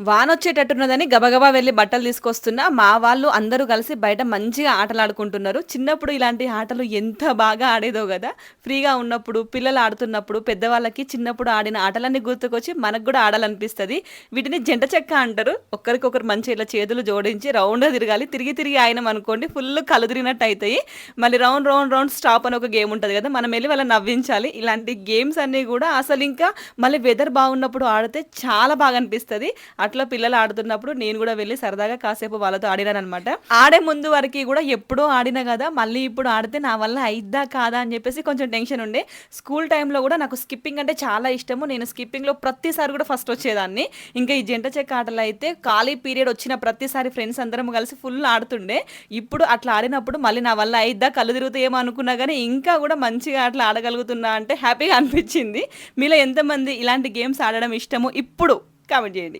వానొచ్చేటట్టున్నదని గబగబా వెళ్ళి బట్టలు తీసుకొస్తున్నా. మా వాళ్ళు అందరూ కలిసి బయట మంచిగా ఆటలు ఆడుకుంటున్నారు చిన్నప్పుడు ఇలాంటి ఆటలు ఎంత బాగా ఆడేదో కదా. ఫ్రీగా ఉన్నప్పుడు పిల్లలు ఆడుతున్నప్పుడు పెద్దవాళ్ళకి చిన్నప్పుడు ఆడిన ఆటలన్నీ గుర్తుకొచ్చి మనకు కూడా ఆడాలనిపిస్తుంది. వీటిని జంట చెక్క అంటారు. ఒకరికొకరు మంచి ఇలా చేతులు జోడించి రౌండ్గా తిరగాలి. తిరిగి తిరిగి ఆయన అనుకోండి ఫుల్ కలు తిరిగినట్టు అవుతాయి మళ్ళీ రౌండ్ రౌండ్ రౌండ్ స్టాప్ అని ఒక గేమ్ ఉంటుంది కదా. మనం వెళ్ళి వాళ్ళని నవ్వించాలి. ఇలాంటి గేమ్స్ అన్నీ కూడా అసలు ఇంకా మళ్ళీ వెదర్ బాగున్నప్పుడు ఆడితే చాలా బాగా అనిపిస్తుంది. అట్లా పిల్లలు ఆడుతున్నప్పుడు నేను కూడా వెళ్ళి సరదాగా కాసేపు వాళ్ళతో ఆడినాను అనమాట ఆడే ముందు వరకు కూడా ఎప్పుడో ఆడినా కదా మళ్ళీ ఇప్పుడు ఆడితే నా వల్ల అయిద్దా కాదా అని చెప్పేసి కొంచెం టెన్షన్ ఉండే. స్కూల్ టైంలో కూడా నాకు స్కిప్పింగ్ అంటే చాలా ఇష్టము. నేను స్కిప్పింగ్లో ప్రతిసారి కూడా ఫస్ట్ వచ్చేదాన్ని. ఇంకా ఈ జంట చెక్క ఆటలు అయితే ఖాళీ పీరియడ్ వచ్చిన ప్రతిసారి ఫ్రెండ్స్ అందరం కలిసి ఫుల్ ఆడుతుండే. ఇప్పుడు అట్లా ఆడినప్పుడు మళ్ళీ నా వల్ల అయిద్దా కళ్ళు తిరుగుతాయేమో అనుకున్నా కానీ ఇంకా కూడా మంచిగా అట్లా ఆడగలుగుతున్నా అంటే హ్యాపీగా అనిపించింది. మీలో ఎంతమంది ఇలాంటి గేమ్స్ ఆడడం ఇష్టము? ఇప్పుడు కామెంట్ చేయండి.